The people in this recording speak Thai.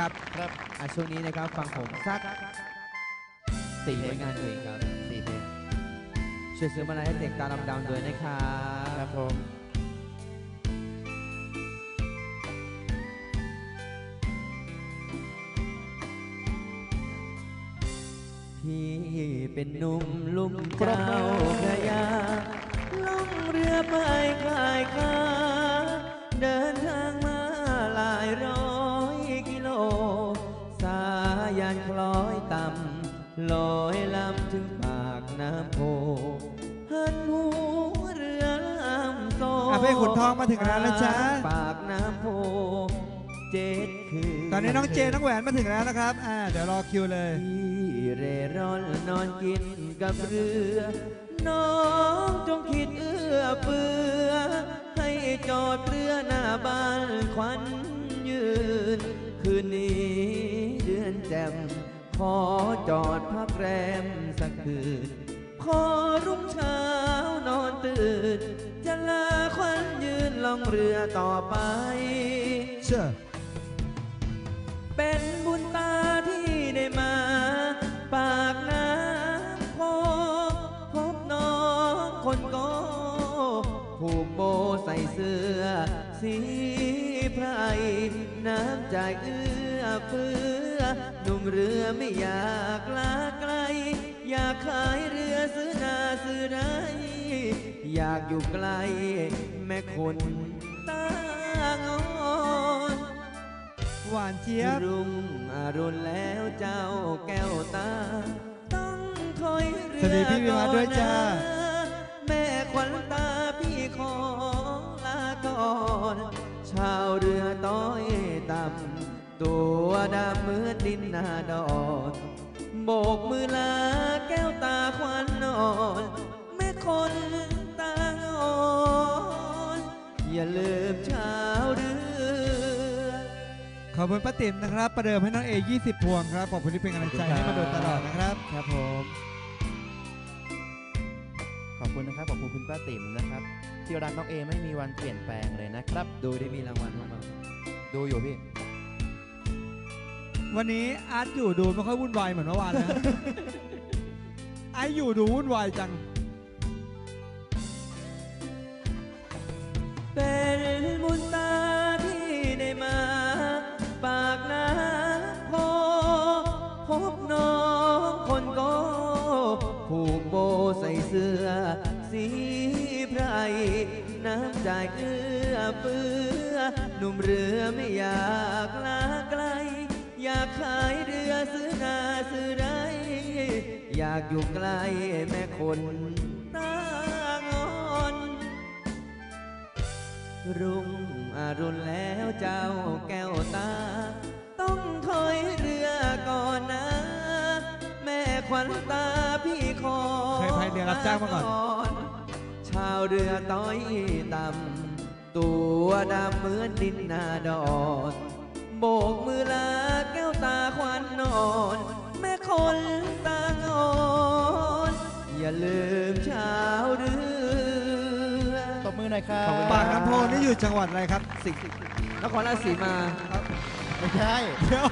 ครับครับอะช่วงนี้นะครับฟังผมสักสี่ผลงานเพลงครับสี่เพลงช่วยซื้อมาลัยให้เด็กตาดำๆด้วยนะครับครับผมพี่เป็นหนุ่มลุ่มเจ้า ยันคล้อยต่ำลอยลำถึงปากน้ำโพหันหัวเรือลำโซอะพี่ขุนทองมาถึงแล้วนะจ๊ะ ปากน้ำโพเจ็ดคือตอนนี้น้องเจน้องแหวนมาถึงแล้วนะครับอ่าเดี๋ยวรอคิวเลยพี่เร่ร่อนนอนกินกับเรือ น้องจงคิดเอื้อเฟื้อให้จอดเรือหน้าบ้านควันยืนคืนนี้เดือน แจ่มขอจอดพักแรมสักคืน พอรุ่งเช้านอนตื่น จะลาควันยืนล่องเรือต่อไป เชื่อเป็นบุญตาที่ได้มา ปากน้ำโพพบน้องคนโกผูกโบใส่เสื้อ สีไพรน้ำใจเอื้อเฟื้อ หนุ่มเรือไม่อยากลาไกล อยากขายเรือซื้อนาซื้อไรอยากอยู่ไกล แม่คนตางอนหวานเจี๊ยบรุ่งอรุณแล้วเจ้าแก้วตา ต้องคอยเรือสวัสดีพี่วิวัฒน์ด้วยจ้าก่อนนะแม่ขวัญตาพี่ขอลาก่อน ชาวเรือต้อยต่ำ ตัวดำเหมือนดินนาดอนโบกมือลาแก้วตาควันนอนแม่คนตางอนอย่าลืมชาวเรือขอบคุณป้าติ๋มนะครับ ประเดิมให้น้องเอ 20 พวงครับ ขอบคุณที่เป็นกำลังใจให้มาโดยตลอดนะครับ ครับผม ขอบคุณนะครับ ขอบคุณคุณป้าติ๋มนะครับ ที่รักน้องเอไม่มีวันเปลี่ยนแปลงเลยนะครับ ดูได้มีรางวัลบ้างไหมดูอยู่พี่ วันนี้อาร์ตอยู่ดูไม่ค่อยวุ่นวายเหมือนเมื่อวานนะ ไอซ์อยู่ดูวุ่นวายจัง เป็นบุญตาที่ได้มา ปากน้ำโพพบน้องคนโกผูกโบใส่เสื้อ สีไพรน้ำใจเอื้อเฟื้อหนุ่มเรือไม่อยากลาไกล อยากขายเรือซื้อนาซื้อไร อยากอยู่ใกล้แม่คนตางอน รุ่งอรุณแล้วเจ้าแก้วตา ต้องคอยเรือก่อนนะ แม่ขวัญตาพี่ขอเคยพายเรือรับจ้างมาก่อนนชาวเรือต้อยต่ำตัวดำเหมือนดินนาดอน โบกมือลาแก้วตาควันนอน แม่คนตางอนอย่าลืมชาวเรือตบมือหน่อยครับ ปากน้ำโพนี่อยู่จังหวัดอะไรครับ สิงห์นครราชสีมา ไม่ใช่ เดี๋ยว